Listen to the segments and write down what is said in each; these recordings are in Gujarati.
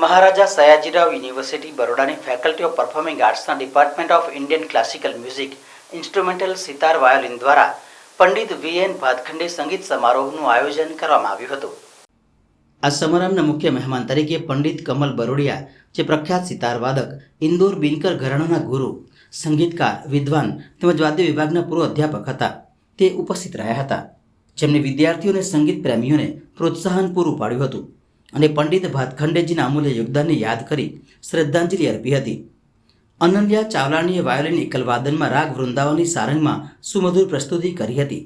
મહારાજા સયાજીરાવ યુનિવર્સિટી બરોડાની faculty of performing આર્ટ્સના department of Indian classical music instrumental sitar violin દ્વારા પંડિત વી એન ભાતખંડે સંગીત સમારોહનું આયોજન કરવામાં આવ્યું હતું. આ સમારંભના મુખ્ય મહેમાન તરીકે પંડિત કમલ બરોડિયા, જે પ્રખ્યાત સિતાર વાદક, ઇન્દોર બિનકર ઘરાણાના ગુરુ, સંગીતકાર, વિદ્વાન તેમજ વાદ્ય વિભાગના પૂર્વ અધ્યાપક હતા. તે ઉપસ્થિત રહ્યા હતા. જેમને વિદ્યાર્થીઓને સંગીત પ્રેમીઓને પ્રોત્સાહન પૂરું પાડ્યું હતું. અને પંડિત ભાતખંડેજીના અમૂલ્ય યોગદાનને યાદ કરી શ્રદ્ધાંજલિ અર્પી હતી. અનન્યા ચાવલાણીએ વાયોલિન એકલવાદનમાં રાગ વૃંદાવનની સારંગમાં સુમધુર પ્રસ્તુતિ કરી હતી.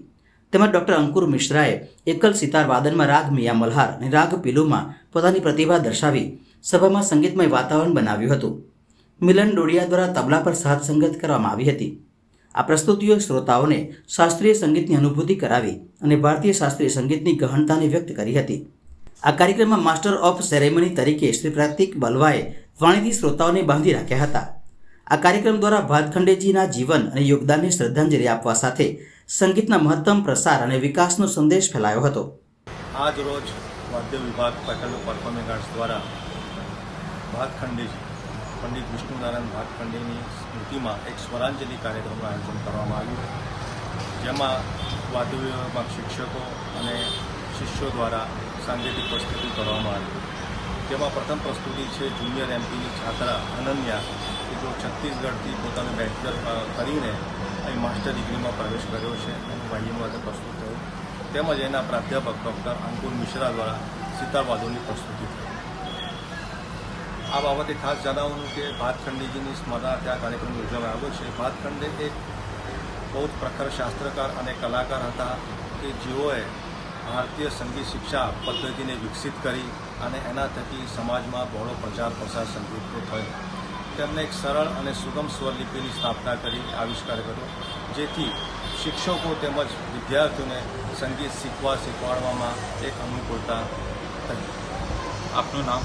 તેમજ ડૉક્ટર અંકુર મિશ્રાએ એકલ સિતાર વાદનમાં રાગ મિયા મલ્હાર અને રાગ પીલુમાં પોતાની પ્રતિભા દર્શાવી સભામાં સંગીતમય વાતાવરણ બનાવ્યું હતું. મિલન ડોડિયા દ્વારા તબલા પર સાથ સંગત કરવામાં આવી હતી. આ પ્રસ્તુતિઓ શ્રોતાઓને શાસ્ત્રીય સંગીતની અનુભૂતિ કરાવી અને ભારતીય શાસ્ત્રીય સંગીતની ગહનતાને વ્યક્ત કરી હતી. આ કાર્યક્રમમાં માસ્ટર ઓફ સેરેમની તરીકે શ્રી પ્રતિક બલવાએ વાણીથી શ્રોતાઓને બાંધી રાખ્યા હતા. આ કાર્યક્રમ દ્વારા ભાતખંડેજીના જીવન અને યોગદાનને શ્રદ્ધાંજલિ આપવા સાથે સંગીતના મહત્તમ પ્રસાર અને વિકાસનો સંદેશ ફેલાયો હતો. આજ રોજ વાદ્ય વિભાગ ઓફ પરફોર્મિંગ આર્ટ્સ દ્વારા ભાતખંડેજી, પંડિત વિષ્ણુનારાયણ ભાતખંડેની સ્મૃતિમાં એક સ્વરાંજલિ કાર્યક્રમનું આયોજન કરવામાં આવ્યું. જેમાં વાદ્ય વિભાગમાં શિક્ષકો અને શિષ્યો દ્વારા સાંગીતિક પ્રસ્તુતિ કરવામાં આવી. તેમાં પ્રથમ પ્રસ્તુતિ છે જુનિયર એમપીની છાત્રા અનન્યા, કે જો છત્તીસગઢથી પોતાનું બેચલર કરીને અહીં માસ્ટર ડિગ્રીમાં પ્રવેશ કર્યો છે અને વાયુ પ્રસ્તુત થયું. તેમજ એના પ્રાધ્યાપક ડૉક્ટર અંકુર મિશ્રા દ્વારા સિતારવાદોની પ્રસ્તુતિ થઈ. આ બાબતે ખાસ જણાવવાનું કે ભાતખંડીજીની સ્મરણાર્થે આ કાર્યક્રમ યોજવામાં આવ્યો છે. ભાતખંડે એક બહુ જ પ્રખર શાસ્ત્રકાર અને કલાકાર હતા કે જેઓએ ભારતીય સંગીત શિક્ષા પદ્ધતિને વિકસિત કરી અને એના થકી સમાજમાં બહોળો પ્રચાર પ્રસાર સંગીતનો થયો. તેમણે એક સરળ અને સુગમ સ્વરલિપિની સ્થાપના કરી, આવિષ્કાર કર્યો, જેથી શિક્ષકો તેમજ વિદ્યાર્થીઓને સંગીત શીખવા શીખવાડવામાં એક અનુકૂળતા થઈ. આપનું નામ?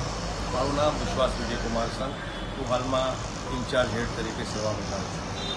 મારું નામ વિશ્વાસ વિજયકુમાર સંઘ. હું હાલમાં ઇન્ચાર્જ હેડ તરીકે સેવા બજાવું છું.